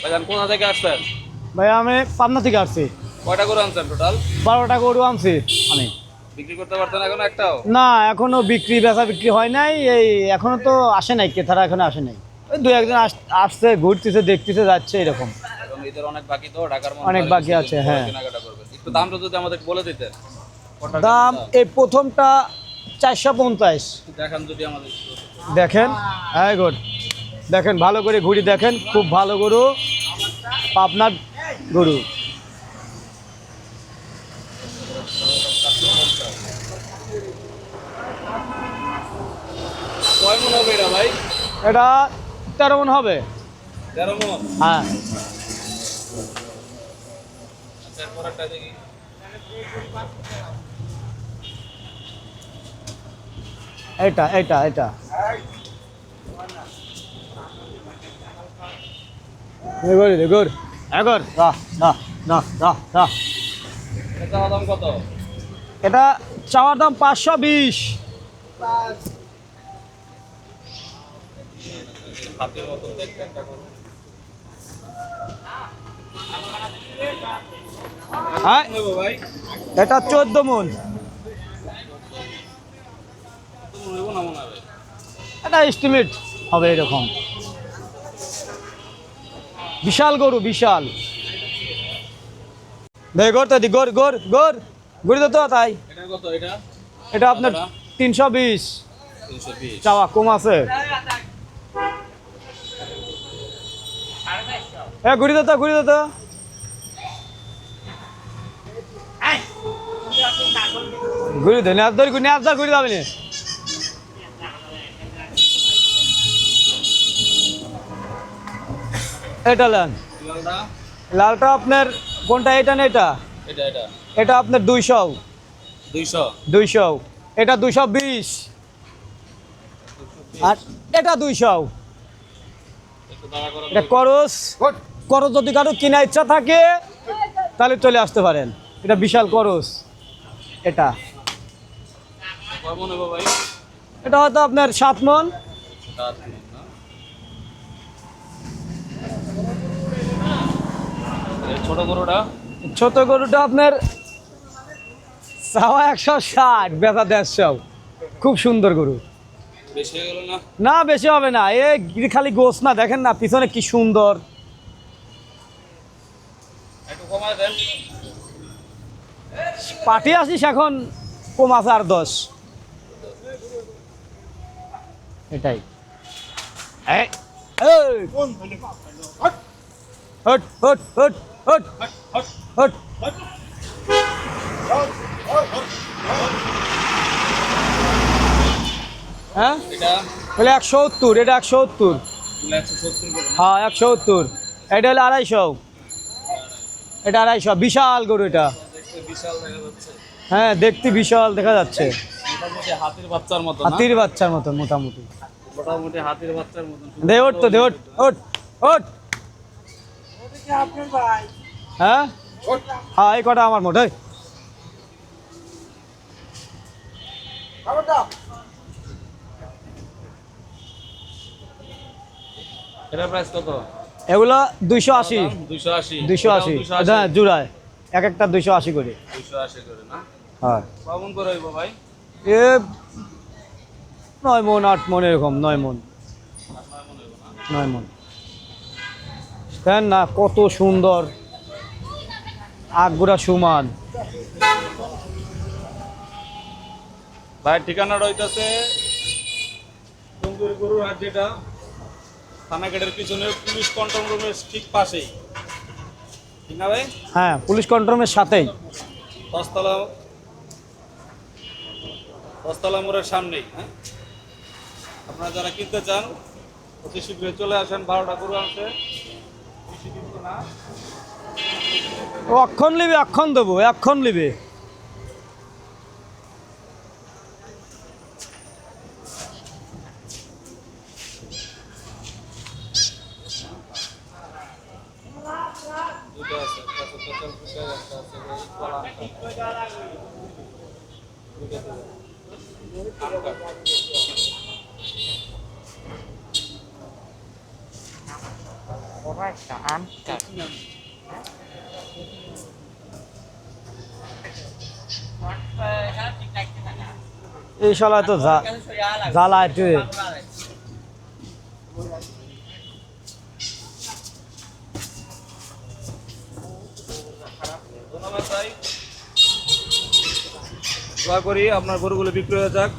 ভাইজান কোথা থেকে আসছেন? ভাই আমি পাবনা থেকে আসছি। কয়টা করে আনছেন টোটাল বারোটা গরু আনছি আমি। বিক্রি করতে পারছেন এখন একটাও? না এখনও বিক্রি বেচা বিক্রি হয় নাই এই এখনও তো আসে নাই ক্রেতারা এখনও আসে নাই। ওই দু একজন আস- আসছে ঘুরতেছে দেখতেছে যাচ্ছে এরকম। ঈদের অনেক বাকি তো ঢাকার অনেক বাকি আছে, হ্যাঁ। একটু দামটা যদি আমাদের বলে দিতেন। দাম এই প্রথমটা চারশো পঞ্চাশ। দেখান যদি আমাদের দেখেন হ্যাঁ গুড দেখেন, ভালো করে ঘুরি দেখেন, খুব ভালো গরু পাবনার গরু। এটা তেরো মন হবে। হ্যাঁ। এটা এটা এটা। এগোর এগোর। এগোর। রাহ রাহ রাহ রাহ এটা দাম কত এটা চাওয়ার দাম পাঁচশো বিশ। হ্যাঁ এটা চোদ্দ মন। না এটা এস্টিমেট হবে এরকম। বিশাল গরু বিশাল। দেখ গোর গোর গোর গোর গড়ি তো তাই। এটা কত এটা? এটা আপনার তিনশো বিশ। চাওয়া কম আছে। এ ঘুরি দে ঘুরি দে তো ঘুরি ধরি নেয়ার ধর ঘুরি যাবে এটা নেন। লালটা? লালটা আপনার কোনটা? এটা না এটা? এটা এটা। এটা আপনার দুইশো। দুইশো? এটা দুইশো বিশ। আর এটা দুইশো। এটা করস। করস যদি কারও কেনা ইচ্ছা থাকে তাহলে চলে আসতে পারেন। এটা বিশাল করস। এটা। কয় মন নেব ভাই? এটা হয়তো আপনার সাত মন সাত মণ না? এই ছোট গরুটা? ছোট গরুটা আপনার সাওয়া একশো ষাট বেচা দেড়শো। খুব সুন্দর গরু। না? না বেশি হবে না। এ খালি গোস না দেখেন না পিছনে কি সুন্দর। পাঠিয়ে আসিস এখন কম আছে আর দশ। এটাই। এই, এই। Hot hot. Hot hot hot. হ্যাঁ? এটা? তাহলে একশো সত্তর এটা একশো সত্তর? হ্যাঁ একশো সত্তর। এটা হলো আড়াইশো। এটা আড়াইশো। বিশাল গরু এটা। দেখতে বিশাল দেখা যাচ্ছে। হ্যাঁ দেখতে বিশাল দেখা যাচ্ছে। হাতির বাচ্চার মতো হাতির বাচ্চার মতো মোটামুটি। মোটামুটি হাতির বাচ্চার মতন। দে ওঠ তো দে ওঠ ওঠ ওঠ। হ্যাঁ? হ্যাঁ এই কটা আমার মোট এই। এটা প্রাইস কত? এগুলো দুইশো আশি। দুইশো আশি। দুইশো আশি। হ্যাঁ জুড়ায়। এক একটা দুইশো আশি করে। দুইশো আশি করে না? হ্যাঁ। কেমন করে হইব ভাই? এ নয় মন আট মন এরকম নয় মন। নয় মন না কত সুন্দর। আগগুড়া সুমান। ভাই ঠিকানা রইতেছে টঙ্গুর গরুর হাট যেটা। থানাগেটের পিছনে পুলিশ কন্ট্রোল রুমের ঠিক পাশেই। ঠিক না ভাই? হ্যাঁ পুলিশ কন্ট্রোলের সাথেই। দশতলা দশতলা মোড়ের সামনেই হ্যাঁ? আপনারা যারা কিনতে চান অতি শীঘ্রই চলে আসেন বারোটা গরু বেশি কিন্তু না। অক্ষণ লিবে অক্ষণ দেবো অক্ষণ একটা আছে এই শালা তো জা- জ্বালা একটু। ধন্যবাদ দোয়া করি আপনার গরুগুলো বিক্রি হয়ে যাক।